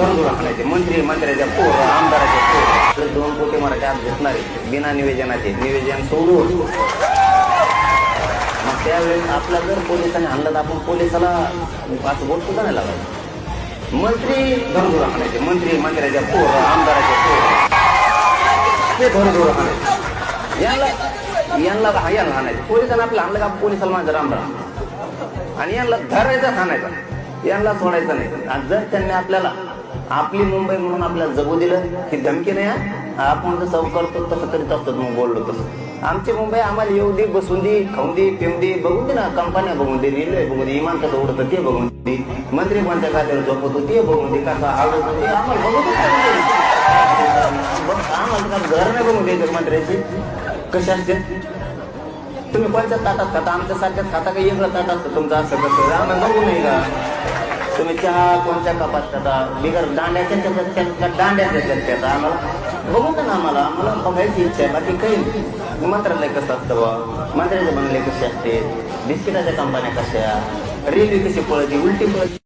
गरजू आणायचे मंत्री मंत्र्याच्या पोर आमदाराचे पोर. दोन कोटी मराठी आज घेतणारे बिना निवेदनाचे. निवेदन सोडून. मग त्यावेळेस आपला जर पोलिसांनी आणलं तर आपण पोलिसाला असं बोट सुद्धा नाही लावायचं. मंत्री गरजू आणायचे मंत्री मंत्र्याच्या पोर आमदाराचे पोर. ते गरजू आणायचे यांना यांना हा यांना आणायचं पोलिसांना आपलं आणलं का? पोलिसाला माझं राम राम आणि यांना धरायचा आणायचा यांना सोडायचं नाही. आणि जर त्यांनी आपल्याला आपली मुंबई म्हणून आपल्याला जगू दिलं ही धमकी नाही आपण जसं करतो तसं करीत असतो मग बोललो तसं. आमची मुंबई आम्हाला येऊ दे बसून दे खाऊन दे पिऊन दे बघून दे ना कंपन्या बघून दे रेल्वे बघून दे इमान कसं उडतं ते बघून दे. मंत्री कोणत्या खात्यावर झोपवतो ते बघून दे कसं आवडत ते आम्हाला बघून दे. बघ, आम्हाला घर नाही बघून द्यायचं मंत्र्याची. कशी असते? तुम्ही कोणत्या ताटात खाता? आमच्या सारख्याच खाता का वेगळं ताट असतं तुमचं असं कसं आम्हाला बघू नाही का? तुम्ही चहा कोणत्या कपात करता बिगर दांड्याच्या त्याच्यात त्या दांड्याच्या त्याचा आम्हाला बघू का ना आम्हाला? आम्हाला बघायची इच्छा आहे. बाकी काही मंत्रालय कसं असतं बा मंत्र्याचे बंगले कसे असते? बिस्किटाच्या कंपन्या कशा? रेल्वे कशी पळती? उलटी पळती?